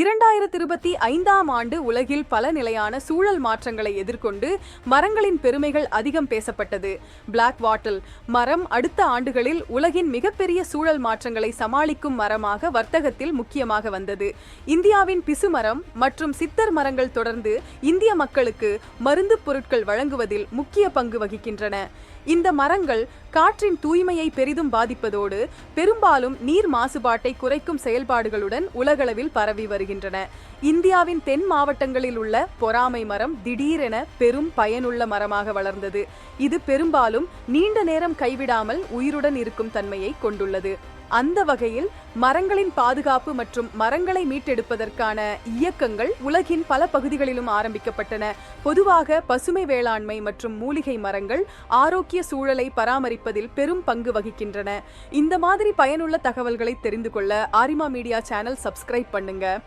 இரண்டாயிரத்தி இருபத்தி ஐந்தாம் ஆண்டு உலகில் பல நிலையான சூழல் மாற்றங்களை எதிர்கொண்டு மரங்களின் பெருமைகள் அதிகம் பேசப்பட்டது. பிளாக் வாட்டல் மரம் அடுத்த ஆண்டுகளில் உலகின் மிகப்பெரிய சூழல் மாற்றங்களை சமாளிக்கும் மரமாக வர்த்தகத்தில் முக்கியமாக வந்தது. இந்தியாவின் பிசு மரம் மற்றும் சித்தர் மரங்கள் தொடர்ந்து இந்திய மக்களுக்கு மருந்து பொருட்கள் வழங்குவதில் முக்கிய பங்கு வகிக்கின்றன. இந்த மரங்கள் காற்றின் தூய்மையை பெரிதும் பாதிப்பதோடு பெரும்பாலும் நீர் மாசுபாட்டை குறைக்கும் செயல்பாடுகளுடன் உலகளவில் பரவி வருகின்றன இந்தியாவின் தென் மாவட்டங்களில் உள்ள பொறாமை மரம் திடீரென பெரும் பயனுள்ள மரமாக வளர்ந்தது. இது பெரும்பாலும் நீண்ட நேரம் கைவிடாமல் உயிருடன் இருக்கும் தன்மையை கொண்டுள்ளது. அந்த வகையில் மரங்களின் பாதுகாப்பு மற்றும் மரங்களை மீட்டெடுப்பதற்கான இயக்கங்கள் உலகின் பல பகுதிகளிலும் ஆரம்பிக்கப்பட்டன. பொதுவாக பசுமை வேளாண்மை மற்றும் மூலிகை மரங்கள் ஆரோக்கிய சூழலை பராமரிப்பதில் பெரும் பங்கு வகிக்கின்றன. இந்த மாதிரி பயனுள்ள தகவல்களை தெரிந்து கொள்ள ஆரிமா மீடியா சேனல் சப்ஸ்கிரைப் பண்ணுங்க.